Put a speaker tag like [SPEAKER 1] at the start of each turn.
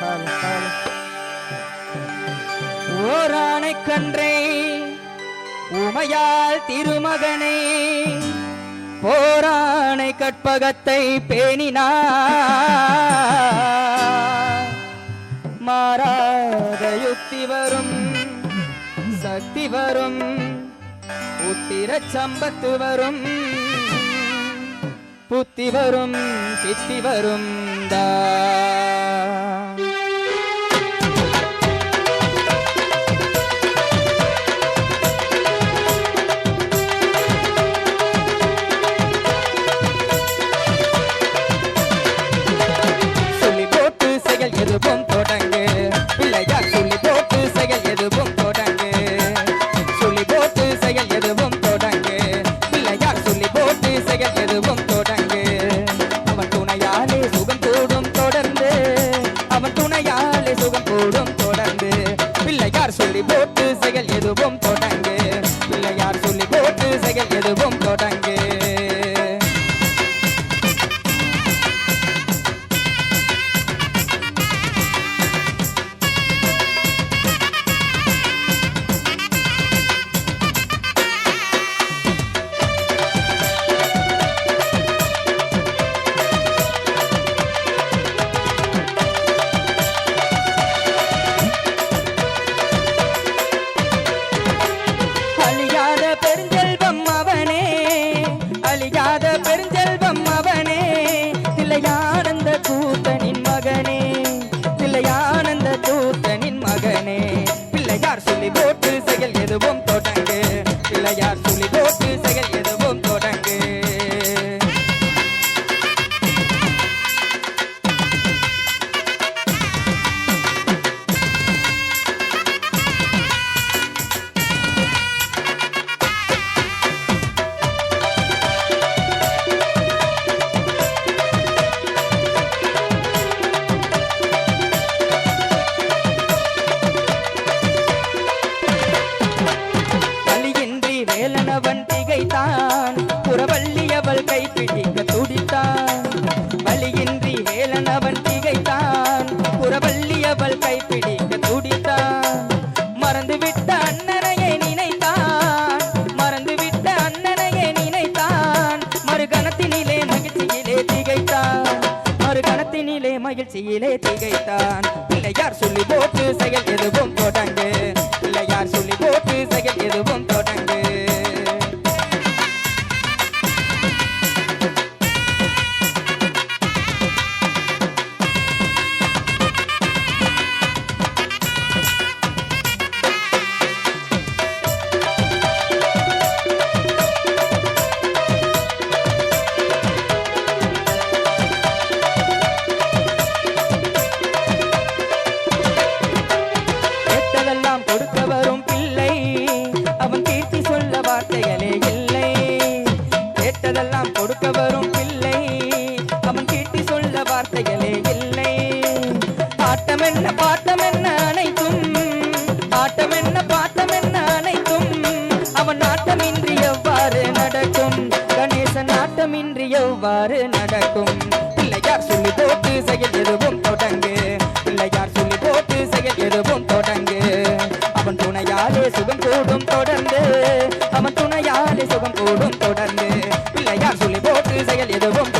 [SPEAKER 1] கால கால
[SPEAKER 2] ஓரானை கன்றே உமையால் திருமகனே. போராணை கற்பகத்தை பேணினா. மாறாத யுக்தி வரும் சக்தி வரும் உத்திர சம்பத்து வரும். புத்தி வரும் சித்தி வரும் தா செயல் எதுவும் தொடங்கு. பிள்ளையார் சொல்லி போட்டு செயல் எதுவும் தொடங்கு. சொல்லி போட்டு செயல் எதுவும் தொடங்கு. பிள்ளையார் சொல்லி போட்டு செயல் எதுவும் தொடங்கு. அவன் துணையாலே சுகம் கூடும் தொடர்ந்து. அவன் துணையாலே சுகம் கூடும் தொடர்ந்து. பிள்ளையார் சொல்லி போட்டு செயல் எதுவும் பிள்ளையார் சொல்லி போட்டு செயல் எதுவும் வேலனவன் திகைத்தான் புறவள்ளி அவள் பிடிக்க துடித்தான். வழியின்றி வேலனவன் திகைத்தான் புறவள்ளி அவள் பிடிக்க துடித்தான். மறந்துவிட்ட அண்ணனையை நினைத்தான். மறந்துவிட்ட அண்ணனையை நினைத்தான். மறுகணத்தினிலே மகிழ்ச்சியிலே திகைத்தான். மறுகணத்தினிலே மகிழ்ச்சியிலே திகைத்தான். இல்லை யார் சொல்லி போட்டு செயல் எதுவும் தொடங்கு. இல்லை யார் சொல்லி போட்டு செயல் எதுவும் தொடங்கு. செயலே இல்லை. ஆட்டம் என்ன பாட்டம் என்ன அனைத்தும் ஆட்டம் என்ன பாட்டம் என்ன அனைத்தும் அவன் ஆட்டமின்றி எவ்வாறு நடக்கும்? கணேசன் ஆட்டமின்றி எவ்வாறு நடக்கும்? பிள்ளையார் சொல்லி போட்டு செயல் எதுவும் தொடங்கு. பிள்ளையார் சொல்லி போட்டு செயல் எதுவும் தொடங்கு. அவன் துணையாலே சுகம் கூடும் தொடர்ந்து. அவன் துணையாலே சுகம் கூடும் தொடர்ந்து. பிள்ளையார் சொல்லி போட்டு செயல் எதுவும்